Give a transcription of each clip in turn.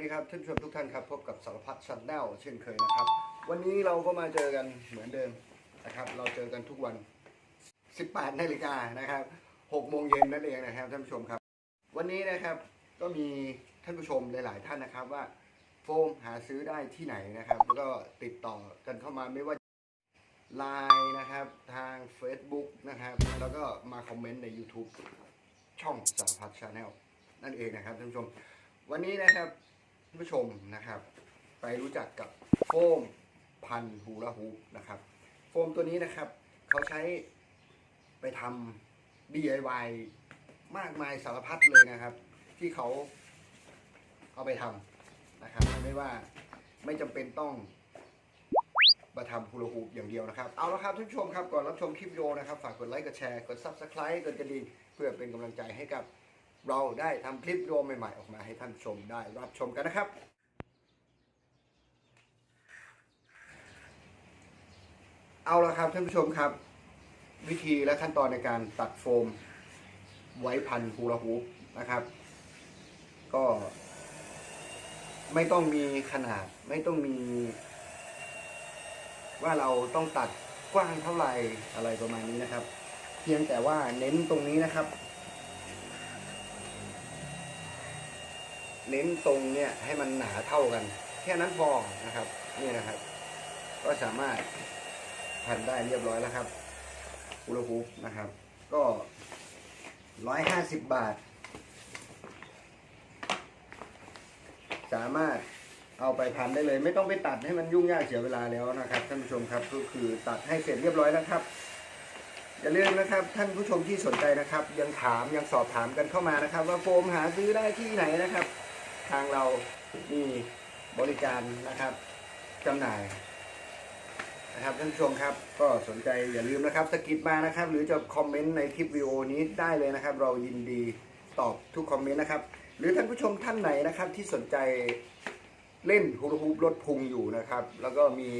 ดีครับท่านผู้ชมทุกท่านครับพบกับสารพัดชันแนลเช่นเคยนะครับ วันนี้เราก็มาเจอกันเหมือนเดิมนะครับ เราเจอกันทุกวัน 18นาฬิกานะครับ6โมงเย็นนั่นเองนะครับท่านผู้ชมครับ วันนี้นะครับก็มีท่านผู้ชมหลาย ๆ ท่านนะครับว่าโฟมหาซื้อได้ที่ไหนนะครับ แล้วก็ติดต่อกันเข้ามาไม่ว่าไลน์นะครับทาง Facebook นะครับ แล้วก็มาคอมเมนต์ใน YouTube ช่องสารพัดชาแนลนั่นเองนะครับท่านผู้ชมวันนี้นะครับ ผู้ชมนะครับ ไปรู้จักกับโฟมพันฮูลาฮูนะครับ โฟมตัวนี้นะครับเขาใช้ไปทำ DIY มากมายสารพัดเลยนะครับ ที่เขาเอาไปทำนะครับไม่ว่าไม่จำเป็นต้องมาทำฮูลาฮูปอย่างเดียวนะครับ เอาละครับท่านผู้ชมครับก่อนรับชมคลิปวิดีโอนะครับ ฝากกดไลค์กดแชร์กด Subscribe กดกระดิ่งเพื่อเป็นกำลังใจให้กับ เราได้ทำคลิปวิดีโอใหม่ๆ ออกมาให้ท่านชมได้รับชมกันนะครับเอาละครับท่านผู้ชมครับ วิธีและขั้นตอนในการตัดโฟมไว้พันฮูลาฮูปนะครับ ก็ ไม่ต้องมีขนาด ไม่ต้องมี ว่าเราต้องตัดกว้างเท่าไหร่อะไรประมาณนี้นะครับ เพียงแต่ว่าเน้นตรงนี้นะครับ เน้นตรงเนี่ยให้มันหนาเท่ากัน แค่นั้นพอนะครับ นี่นะครับ ก็สามารถพันได้เรียบร้อยแล้วครับอุลฮูปนะครับ ก็ร้อยห้าสิบบาท สามารถเอาไปพันได้เลย ไม่ต้องไปตัดให้มันยุ่งยากเสียเวลาแล้วนะครับ ท่านผู้ชมครับก็คือตัดให้เสร็จเรียบร้อยแล้วครับอย่าลืมนะครับ ท่านผู้ชมที่สนใจนะครับ ยังถามยังสอบถามกันเข้ามานะครับ ว่าโฟมหาซื้อได้ที่ไหนนะครับ ทางเรามีบริการนะครับจำหน่ายนะครับท่านผู้ชมครับ ก็สนใจอย่าลืมนะครับสกิปมานะครับ หรือจะคอมเมนต์ในคลิปวิดีโอนี้ได้เลยนะครับ เรายินดีตอบทุกคอมเมนต์นะครับ หรือท่านผู้ชมท่านไหนนะครับที่สนใจเล่นฮูลาฮูปลดพุงอยู่นะครับ แล้วก็มี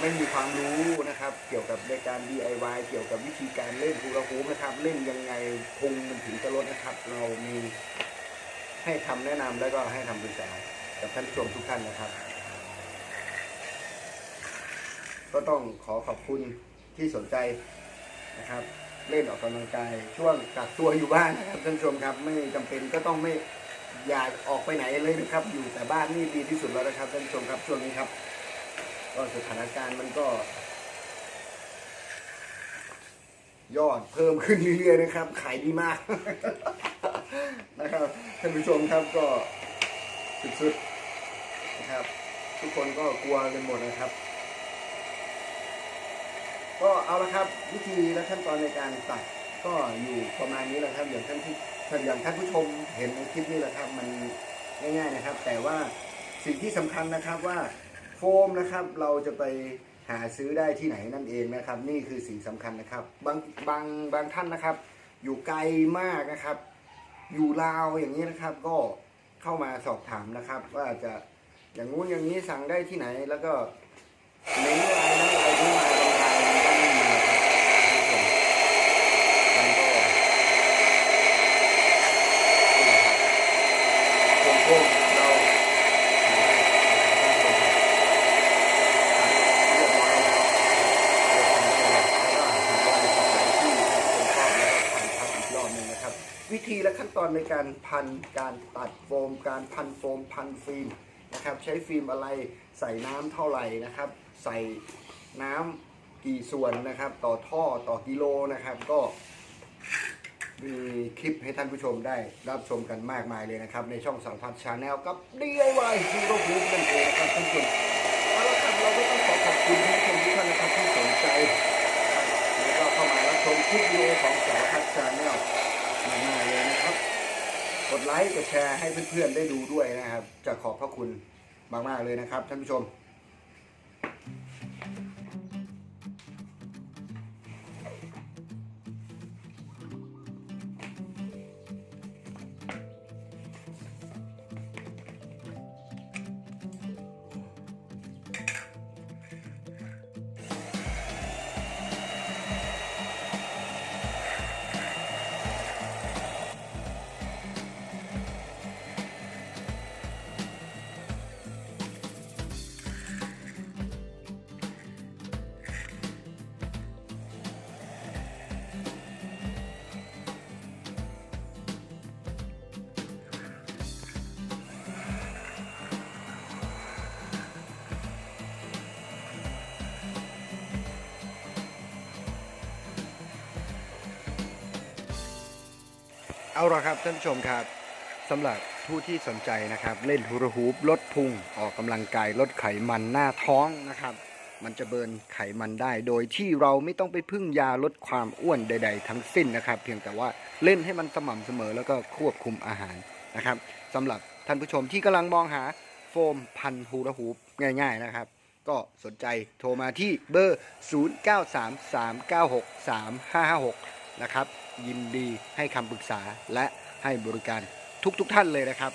ไม่มีความรู้นะครับ เกี่ยวกับในการ DIY เกี่ยวกับวิธีการเล่นฮูลาฮูปนะครับ เล่นยังไงพุงมันถึงจะลดนะครับ เรามี ให้คำแนะนำแล้วก็ให้คำปรึกษากับท่านผู้ชมทุกท่านนะครับ ก็ต้องขอขอบคุณที่สนใจนะครับ เล่นออกกำลังกายช่วงกักตัวอยู่บ้านนะครับท่านผู้ชมครับ ไม่จำเป็นก็ต้องไม่อย่าออกไปไหนเลยนะครับ อยู่แต่บ้านนี่ดีที่สุดแล้วนะครับท่านผู้ชมครับช่วงนี้ครับ ก็สถานการณ์มันก็ ยอดเพิ่มขึ้นเรื่อยๆนะครับ ขายดีมาก นะครับท่านผู้ชมครับก็สุดๆนะครับ ทุกคนก็กลัวกันหมดนะครับ ก็เอาละครับวิธีและขั้นตอนในการตัดก็อยู่ประมาณนี้แหละครับ อย่างท่านที่อย่างท่านผู้ชมเห็นในคลิปนี้แหละครับ มันง่ายๆนะครับ แต่ว่าสิ่งที่สำคัญนะครับว่าโฟมนะครับเราจะไปหาซื้อได้ที่ไหนนั่นเองนะครับ นี่คือสิ่งสำคัญนะครับ บางบางบางท่านนะครับ อยู่ไกลมากนะครับ อยู่ลาวอย่างนี้นะครับ ก็เข้ามาสอบถามนะครับ ว่าจะอย่างงู้นอย่างนี้สั่งได้ที่ไหนแล้วก็เน้นลายนั้นลายนี้มาบางลายมันก็ไม่มีนะครับมันก็นี่แหละครับพวกเราหาได้นะครับท่านผู้ชมครับตัดเรียบร้อยแล้วแล้วก็หาลายสวยๆที่ท่านผู้ชมชอบแล้วก็พันทับอีกรอบหนึงนะครับ วิธี อนในการพันการตัดโฟม การพันโฟมพันฟิล์มนะครับใช้ฟิล์มอะไรใส่น้ำเท่าไหร่นะครับ ใส่น้ำกี่ส่วนนะครับ ต่อท่อต่อกิโลนะครับ ก็มีคลิปให้ท่านผู้ชมได้รับชมกันมากมายเลยนะครับ ในช่องสัมพันชาแนลกับ DIY ฮีโร่ฮูปนั่นเองครับท่านผู้ชมเอาละครับเราก็ต้องขอขอบคุณท่านผู้ชมทุกท่านนะครับที่สนใจแล้วก็เข้ามารับชมคลิปวิดีโอของสารพัดชาแนล มากๆเลยนะครับ กดไลค์กดแชร์ให้เพื่อนๆได้ดูด้วยนะครับ จะขอบพระคุณมากๆเลยนะครับท่านผู้ชม เอาละครับท่านผู้ชมครับสำหรับผู้ที่สนใจนะครับ เล่นฮูลาฮูปลดพุงออกกำลังกายลดไขมันหน้าท้องนะครับ มันจะเบิร์นไขมันได้ โดยที่เราไม่ต้องไปพึ่งยาลดความอ้วนใด ๆ ทั้งสิ้นนะครับ เพียงแต่ว่าเล่นให้มันสม่ำเสมอแล้วก็ควบคุมอาหารนะครับสำหรับท่านผู้ชมที่กำลังมองหาโฟมพันฮูลาฮูปง่าย ๆนะครับ ก็สนใจโทรมาที่เบอร์ 0933963556 นะครับ ยินดีให้คำปรึกษาและให้บริการทุกๆทท่านเลยนะครับ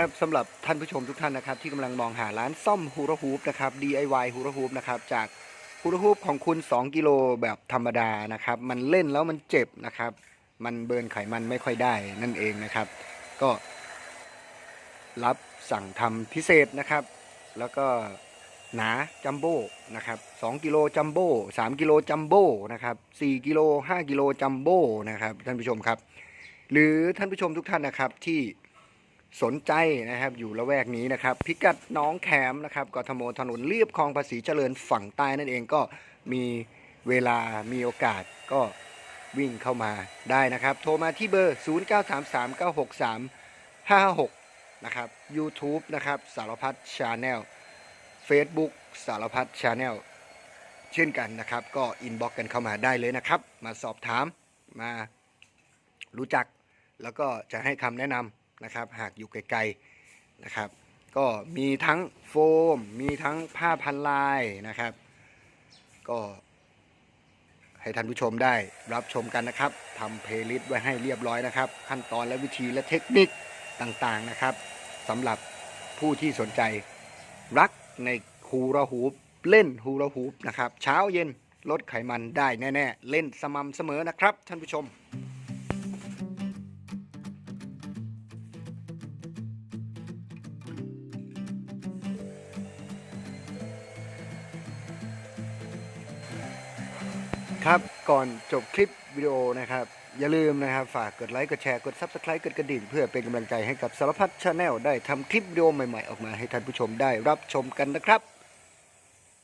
ครับสำหรับท่านผู้ชมทุกท่านนะครับ ที่กำลังมองหาร้านซ่อมฮูลาฮูปนะครับ DIY ฮูลาฮูปนะครับจาก ฮูลฮูปของคุณ 2 กิโลแบบธรรมดานะครับ มันเล่นแล้วมันเจ็บนะครับ มันเบิร์นไขมันไม่ค่อยได้นั่นเองนะครับ ก็ รับสั่งทำพิเศษนะครับ แล้วก็หนาจัมโบ้นะครับ2กิโลจัมโบ้3กิโลจัมโบ้นะครับ4กิโล5กิโลจัมโบ้นะครับท่านผู้ชมครับ หรือท่านผู้ชมทุกท่านนะครับที่ สนใจนะครับอยู่ละแวกนี้นะครับ พิกัดน้องแขมนะครับกทมถนนเรียบคลองภาษีเจริญฝั่งใต้นั่นเองก็มีเวลามีโอกาสก็วิ่งเข้ามาได้นะครับ โทรมาที่เบอร์ 0933963556 นะครับ YouTube นะครับ สารพัดชาแนล Facebook สารพัดชาแนลเช่นกันนะครับ ก็อินบ็อกกันเข้ามาได้เลยนะครับ มาสอบถามมารู้จัก แล้วก็จะให้คำแนะนำ นะครับ หากอยู่ไกลๆนะครับ ก็มีทั้งโฟม มีทั้งผ้าพันลายนะครับ ก็ให้ท่านผู้ชมได้รับชมกันนะครับทำเพลย์ลิสต์ไว้ให้เรียบร้อยนะครับ ขั้นตอนและวิธีและเทคนิคต่างๆนะครับสำหรับผู้ที่สนใจรักในฮูลาฮูปเล่นฮูลาฮูปนะครับ เช้าเย็นลดไขมันได้แน่ ๆ เล่นสม่ำเสมอนะครับ ท่านผู้ชม ครับก่อนจบคลิปวิดีโอนะครับ อย่าลืมนะครับ ฝากกดไลค์กดแชร์กด Subscribe กดกระดิ่ง เพื่อเป็นกำลังใจให้กับสารพัดชาแนลได้ทำคลิปวิดีโอใหม่ๆ ออกมาให้ท่านผู้ชมได้รับชมกันนะครับ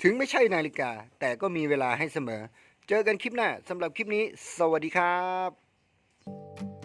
ถึงไม่ใช่นาฬิกา แต่ก็มีเวลาให้เสมอ เจอกันคลิปหน้าสำหรับคลิปนี้ สวัสดีครับ